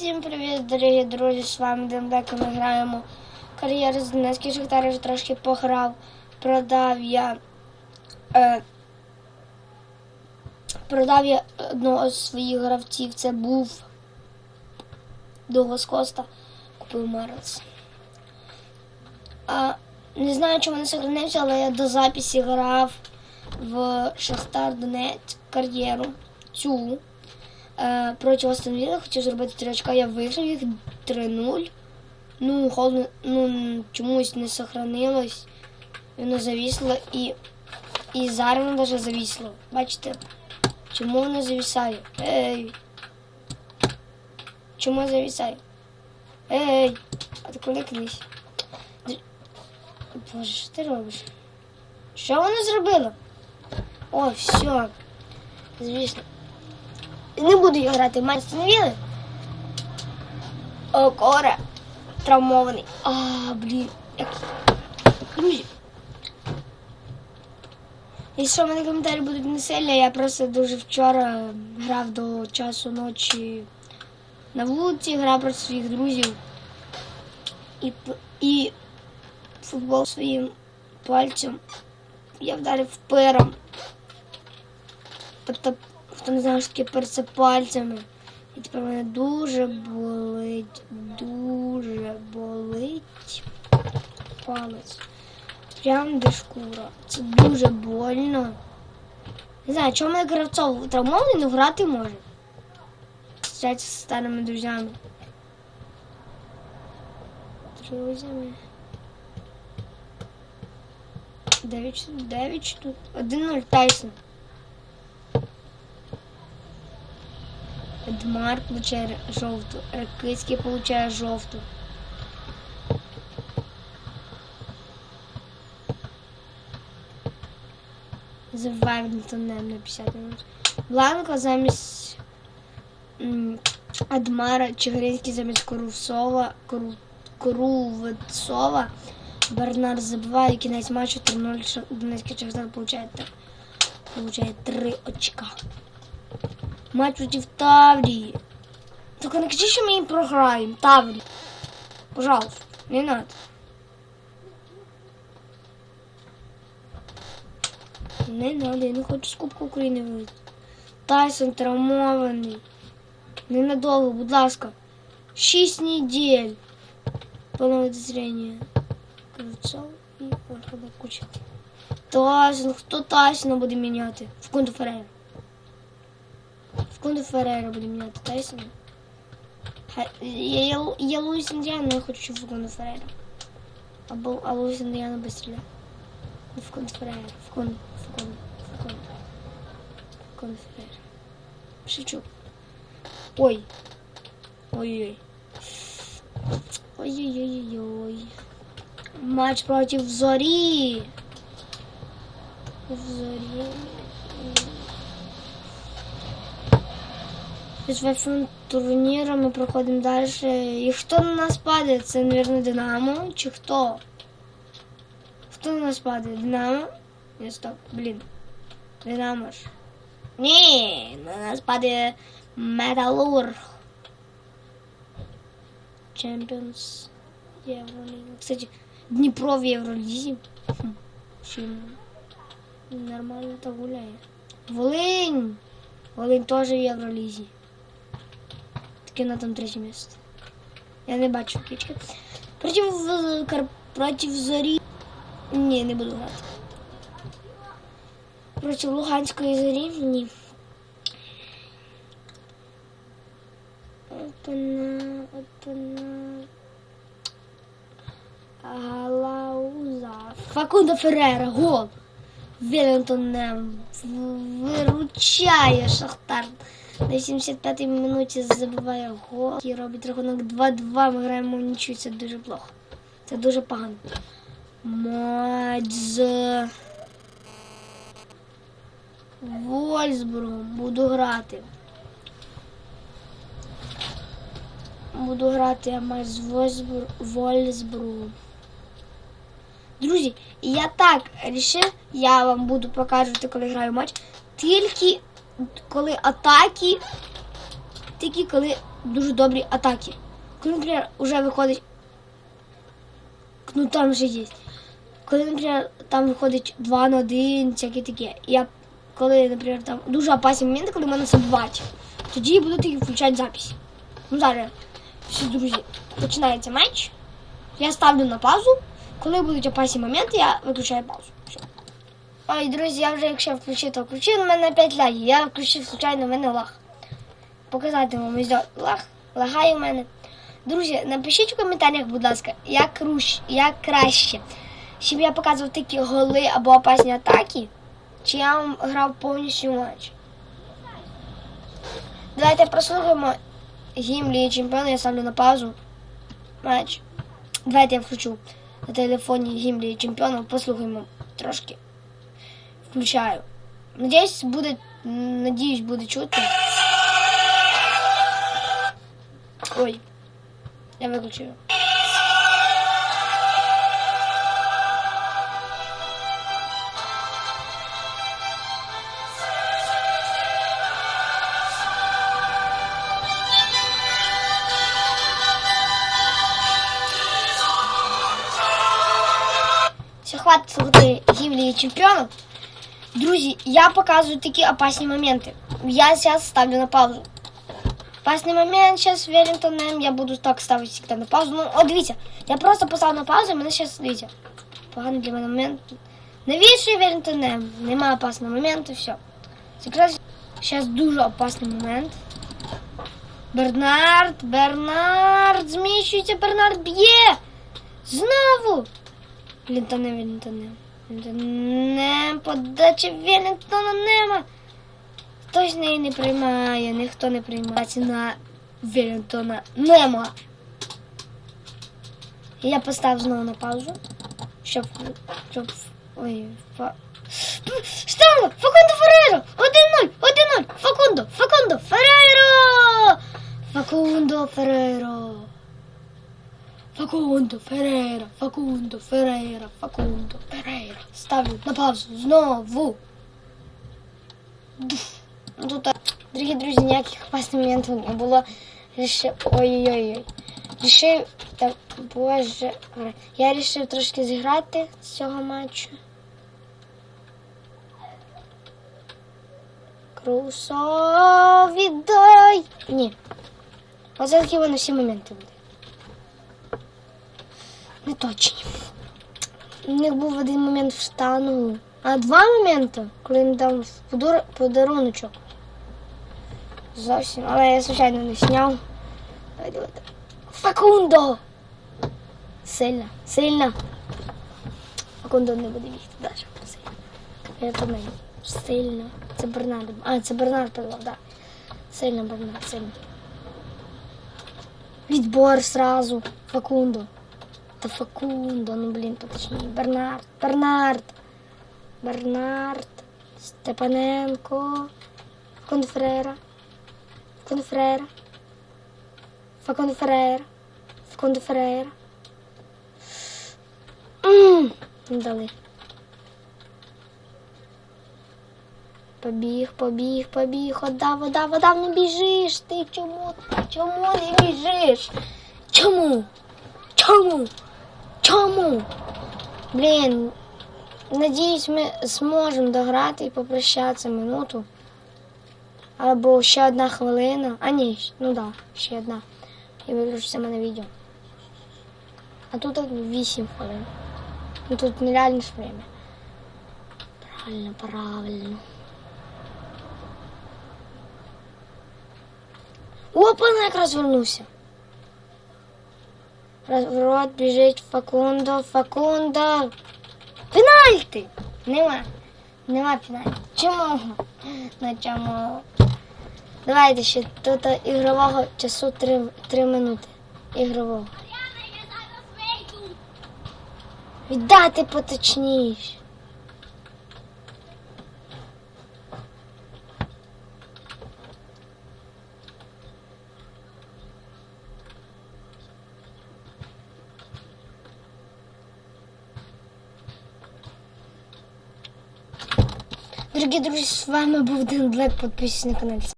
Всім привіт, дорогі друзі! З вами Дембек. Ми граємо кар'єру з Донецький Шахтар вже трошки пограв. Продав я. Е, продав я одного з своїх гравців. Це був Дуглас Коста. Купив Мерец. А, не знаю, чому не сохранився, але я до записі грав в Шахтар Донецьк кар'єру. Цю проти Астон Вілли, хотів зробити 3 очка, я виграв їх 3-0. Ну, холодно, ну, чомусь не сохранилось. Воно завісло і, і зараз навіть завісло. Бачите? Чому воно завісає? Ей! Чому завісає? Ей! А ти кликнись. Боже, що ти робиш? Що воно зробило? О, все. Звісно. Не буду я грати в матч встановили. О, Коре. Травмований. А, блін. Друзі. Якщо в мене коментарі будуть не сильні, я просто дуже вчора грав до часу ночі на вулиці, грав проти своїх друзів. І, і футбол своїм пальцем я вдарив пером. Тобто, не знає, перце пальцями. І тепер мене дуже болить, дуже болить палець. Прям де шкура. Це дуже больно. Не знаю, чому мене гравцов травмований, але грати може. Зустрічатися з старими друзями. Друзями. 9 штук, 9 штук. 1-0 Тайсон. Эдмар получает жовту. Ракицький получає жовту. За Вагнтоном на 50 минут. Бланко замість м, Адмара, Чигиринський замість Корусова, Кору, Корувцова. Бернар забиває кінець матчу 3-0. Ша- Донецький Шахтар получає, получає 3 очка. Матч против Таврии. Только не кричи, что мы им програем. Таврии. Пожалуйста, не надо. Не надо, я не хочу з Кубку України вийти. Тайсон травмований. Ненадовго, будь ласка. Шість неділь. Поновити зрення. Кривцов і Ольга Куча. Тайсон, хто Тайсона буде міняти? В Кунду Ферейра. В Кунду Ферейра буде міняти Тайсона. Ха- Я, я, я Луїс Індіана, але я хочу щоб в Кунду Ферейра. Або а Луїс Індіана без стріля. В Кунду Ферейра. В Кунду. В Кунду. В Кунду. В Кунду Ферейра. Шучу. Ой. Ой-ой. Ой-ой-ой-ой. Матч против Зорі. В Зорі. З турніру ми проходимо далі. І хто на нас падає? Це, мабуть, Динамо чи хто? Хто на нас падає? Динамо? Ні, стоп, блін. Динамо ж. Ні, на нас падає Металург. Champions Євроліга. Кстати, Дніпро в Євролізі. Чим нормально так гуляє. Волинь! Волинь теж в Євролізі. На там третє місце. Я не бачу кічки. Проти, в- Кар- зорі. Ні, не буду грати. Проти Луганської зорі ні. Опана, опана. Галауза. Факунда Феррера, гол. Велінтон виручає Шахтар. На 85-й минуті забиває гол і робить рахунок 2-2. Ми граємо в нічого. Це дуже плохо. Це дуже погано. Матч з Вольсбургом буду грати. Буду грати я матч з Вольсбур... Вольсбургом. Друзі, я так рішив, я вам буду показувати, коли граю матч. Тільки коли атаки тільки коли дуже добрі атаки. Коли, наприклад, вже виходить. Ну там вже є. Коли, наприклад, там виходить 2 на 1, всяке таке. Я коли, наприклад, там дуже опасні моменти, коли мене забивають, тоді буду тільки включати запись. Ну зараз, всі друзі, починається матч. Я ставлю на паузу. Коли будуть опасні моменти, я виключаю паузу. Ой, друзі, я вже якщо включив, то включив, у мене опять лаги. Я включив случайно, в мене лаг. Показати вам ось лаг. Лагає у мене. Друзі, напишіть у коментарях, будь ласка, як, круш, як краще. Щоб я показував такі голи або опасні атаки, чи я вам грав повністю матч. Давайте прослухаємо гімн Ліги Чемпіона, я ставлю на паузу. Матч. Давайте я включу на телефоні гімн Ліги послухаємо трошки. Включаю. Надіюсь, буде, надіюсь, буде чути. Ой, я виключив. Все, хватить слухати гімлі чемпіонів. Друзі, я показую такі опасні моменти. Я зараз ставлю на паузу. Опасний момент, зараз Веллингтоном, я буду так ставити всегда на паузу. Ну, от дивіться, я просто поставив на паузу, і мене зараз, дивіться, поганий для мене момент. Навіщо Веллингтоном? Нема опасного моменту, все. Якраз зараз дуже опасний момент. Бернард, Бернард, зміщується, Бернард б'є! Знову! Лінтоне, Веллингтоне. Веллингтоне, подача Веллингтона нема. Хтось неї не приймає, ніхто не приймає. Ціна Веллингтона нема. Я поставив знову на паузу, щоб... щоб... Ой, фа... Штанга! Факундо Феррейро! 1-0! 1-0! Факундо! Факундо! Феррейро! Факундо Феррейро! Факундо Феррейра, Факундо Феррейра, Факундо Феррейра. Ставлю на паузу знову. Ну, Тут, дорогі друзі, ніяких опасних моментів не було. Рішив... Ой-ой-ой. Рішив... Та, боже... Я рішив трошки зіграти з цього матчу. Крусо, віддай! Ні. Оце такі вони всі моменти були. Не точні. У них був один момент в штангу, а два моменти, коли їм дав подар- подаруночок. Зовсім, але я звичайно не сняв. Факундо! Сильно, сильно. Факундо не буде бігти далі. Сильно. Я тут мені. Сильно. Це Бернард. А, це Бернард так. Да. Сильно Бернард, сильно. Відбор сразу. Факундо. Та Факундо, ну блін, поточніше. Бернард, Бернард, Бернард, Степаненко, Факундфрера, Факундфрера, Факундфрера, Факундфрера. Не дали. Побіг, побіг, побіг, отдав, отдав, отдав, не біжиш ти. Чому? Чому не біжиш? Чому? Чому? Чому? Блін, надіюсь, ми зможемо дограти і попрощатися минуту. Або ще одна хвилина. А ні, ну да, ще одна. І виключиться мене відео. А тут 8 хвилин. Ну тут нереальне ж время. Правильно, правильно. Опа, я якраз вернувся. Розворот біжить Факундо, Факундо. Пенальти! Нема. Нема пенальти. Чому? На чому? Давайте ще тут ігрового часу 3, 3 минути. Ігрового. Віддати поточніше. Дорогі друзі, з вами був Дэн Блек, підписуйтесь на канал.